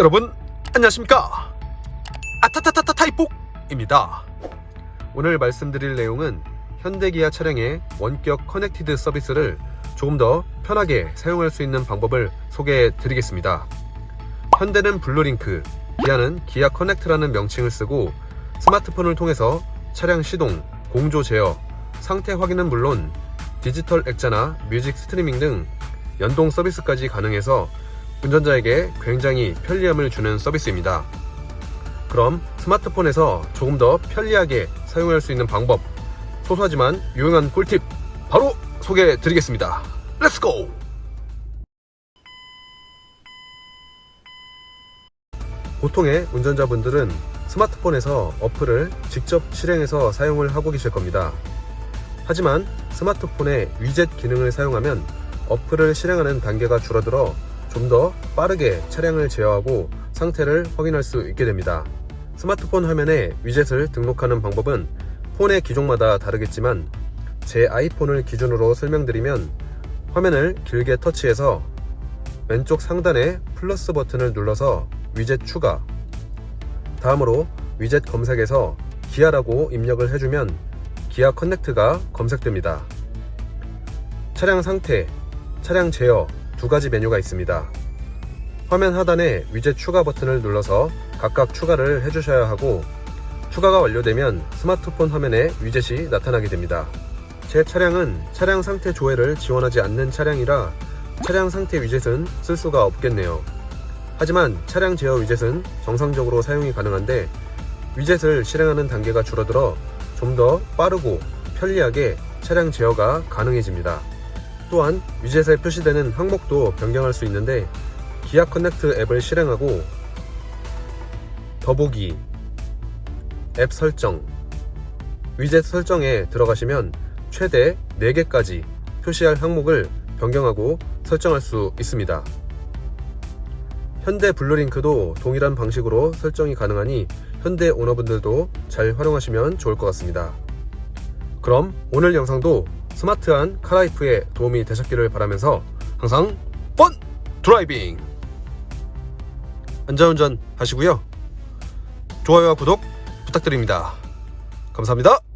여러분 안녕하십니까? 아타타타타 타이폭입니다. 오늘 말씀드릴 내용은 현대기아 차량의 원격 커넥티드 서비스를 조금 더 편하게 사용할 수 있는 방법을 소개해 드리겠습니다. 현대는 블루링크 기아는 기아 커넥트라는 명칭을 쓰고 스마트폰을 통해서 차량 시동, 공조 제어, 상태 확인은 물론 디지털 액자나 뮤직 스트리밍 등 연동 서비스까지 가능해서 운전자에게 굉장히 편리함을 주는 서비스입니다. 그럼 스마트폰에서 조금 더 편리하게 사용할 수 있는 방법, 소소하지만 유용한 꿀팁 바로 소개해 드리겠습니다. 렛츠고! 보통의 운전자분들은 스마트폰에서 어플을 직접 실행해서 사용을 하고 계실 겁니다. 하지만 스마트폰의 위젯 기능을 사용하면 어플을 실행하는 단계가 줄어들어 좀 더 빠르게 차량을 제어하고 상태를 확인할 수 있게 됩니다. 스마트폰 화면에 위젯을 등록하는 방법은 폰의 기종마다 다르겠지만 제 아이폰을 기준으로 설명드리면 화면을 길게 터치해서 왼쪽 상단에 플러스 버튼을 눌러서 위젯 추가 다음으로 위젯 검색에서 기아라고 입력을 해주면 기아 커넥트가 검색됩니다. 차량 상태, 차량 제어 두 가지 메뉴가 있습니다. 화면 하단에 위젯 추가 버튼을 눌러서 각각 추가를 해주셔야 하고 추가가 완료되면 스마트폰 화면에 위젯이 나타나게 됩니다. 제 차량은 차량 상태 조회를 지원하지 않는 차량이라 차량 상태 위젯은 쓸 수가 없겠네요. 하지만 차량 제어 위젯은 정상적으로 사용이 가능한데 위젯을 실행하는 단계가 줄어들어 좀 더 빠르고 편리하게 차량 제어가 가능해집니다. 또한 위젯에 표시되는 항목도 변경할 수 있는데 기아 커넥트 앱을 실행하고 더보기 앱 설정 위젯 설정에 들어가시면 최대 4개까지 표시할 항목을 변경하고 설정할 수 있습니다. 현대 블루링크도 동일한 방식으로 설정이 가능하니 현대 오너분들도 잘 활용하시면 좋을 것 같습니다. 그럼 오늘 영상도 스마트한 카라이프에 도움이 되셨기를 바라면서 항상 뻔 드라이빙 안전운전 하시고요. 좋아요와 구독 부탁드립니다. 감사합니다.